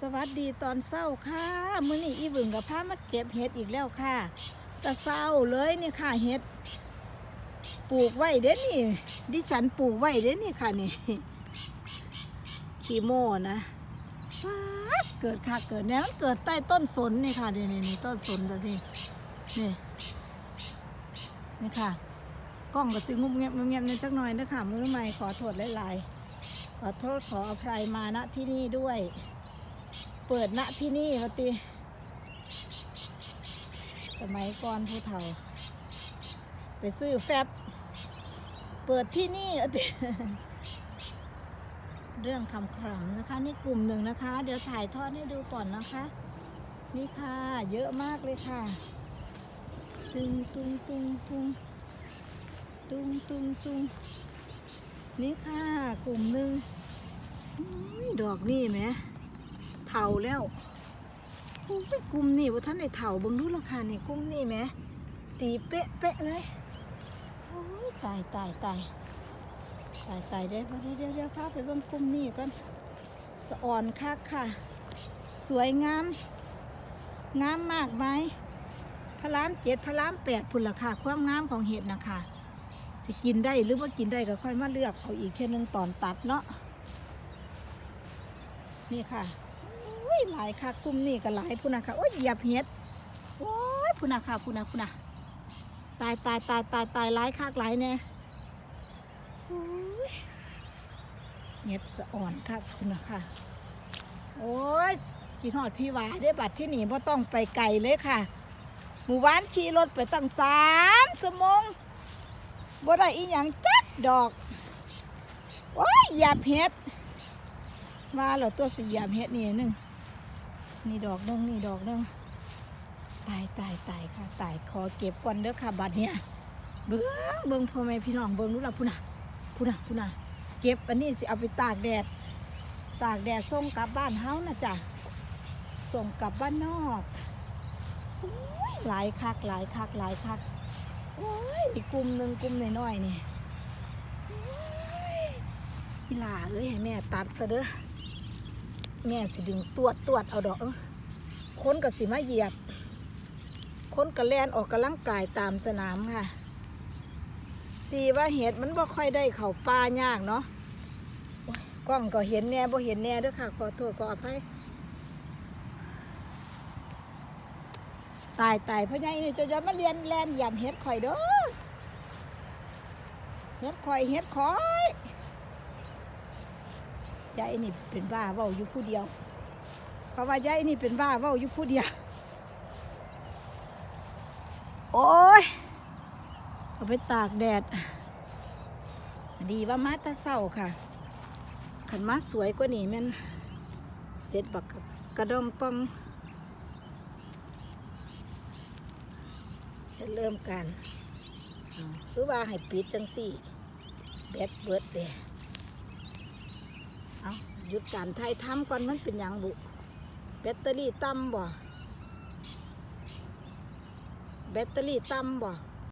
สวัสดีตอนเศร้าค่ะมื้อนี้อีบึงกับพามาเก็บเห็ดอีกแล้วค่ะแตะเศร้าเลยนี่ค่ะเห็ดปลูกไว้เด้นี่ ดิฉันปลูกไว้เด้นี่ค่ะนี่ขี้โมนะเกิดค่ะเกิดแนวมันเกิดใต้ต้นสนนี่ค่ะนี่นี่นี่ต้นสนตัวนี้นี่นี่ค่ะกล้องก็สิงุบเงียบงุบเงียบนิดจักหน่อยนะคะมือใหม่ขอโทษหลายๆขอโทษขออภัยมาณที่นี่ด้วย เปิดณที่นี่เขาตีสมัยก่อนผู้เฒ่า ไปซื้อแฟบ เปิดที่นี่เขาติเรื่องคำครังนะคะ นี่กลุ่มหนึ่งนะคะ เดี๋ยวถ่ายทอดให้ดูก่อนนะคะ นี่ค่ะ เยอะมากเลยค่ะ ตุงตุงตุงตุงตุงตุงตุงนี่ค่ะ กลุ่มหนึ่งดอกนี่ไหม เถาแล้วโอ้ยกลุ่มนี่ว่าท่านในเถาบังดูราคานี่กลุ่มนี่ไหมตีเป๊ะเป๊ะเลยโอ้ยตายตายตายตายตายได้พอดีเดี๋ยวเดี๋ยวพาไปเบิ่งกลุ่มนี่กันสะอ่อนคักค่ะ สวยงามงามมากไหมพระรามเจ็ดพระรามแปดพุ่นราคาความงามของเห็ดนะคะสิกินได้หรือว่ากินได้ก็ค่อยมาเลือกเอาอีกแค่นึงตอนตัดเนาะนี่ค่ะ ยหลายค่ะกลุ่มนี่ก็หลายพุ่นนะค่ะโอ้ยเหยียบเห็ดโอ้ยพุ่นนะค่ะพุ่นนะพุ่นนะตายตายตายตายตายหลายคักหลายแน่โอ้ยเห็ดสะอ่อนคักพุ่นนะค่ะโอ้ยขี่หอดพี่วาได้บัดที่นี่บ่ต้องไปไกลเลยค่ะ หมู่บ้านขี่รถไปตั้งสามชั่วโมงบ่ได้อีหยังจักดอกโอ้ยหยียบเห็ดมาเหรอตัวสีหยามเฮ็ดนี่หนึ่ง นี่ดอกนึงนี่ดอกนึงตายตายตายค่ะตายขอเก็บก่อนเด้อค่ะบัดเนี้ยเบิ้งเบิ้งพ่อแม่พี่น้องเบิ้งรู้ละพุ่นน่ะพุ่นน่ะพุ่นน่ะเก็บอันนี้สิเอาไปตากแดด ตากแดดส่งกลับบ้านเฮานะจ๊ะส่งกลับบ้านนอกอุ๊ยหลายคักหลายคักหลายคักโอ้ยมีกลุ่มหนึ่งกลุ่มน้อยๆนี่พี่ลาเอ้ยให้แม่ตัดซะเด้อ แม่สิดึงตวดตวดเอาดอกเอ้นก็สิมาเหยียบ ค้นก็แลนออกกำลังกายตามสนามค่ะตีว่าเห็ดมันบ่ค่อยได้เข้าป่ายากเนาะกล้องก็เห็นแน่บ่เห็นแน่ด้อค่ะ ขอโทษขออภัยตายตายเพราะไงนี่จะจะมาเรียนแลนหยียบเห็ดข่อยเด้อเห็ดข่อยเห็ดข่อย ยายนี่เป็นบ้าเว้าอยู่ผู้เดียว เพราะว่ายายนี่เป็นบ้าเว้าอยู่ผู้เดียว โอ้ยเอาไปตากแดด ดีว่ามาตาเศร้าค่ะ ขันมาสวยกว่านี้มันเสร็จบักกระดองกอง จะเริ่มการอ่าคือว่าให้ปิดจังสี่ แบดเบิดเด เอาหยุดการไทยทำก่อนมันเป็นอย่างบุแบตเตอรี่ต่ำบ่แบตเตอรี่ต่ำบ่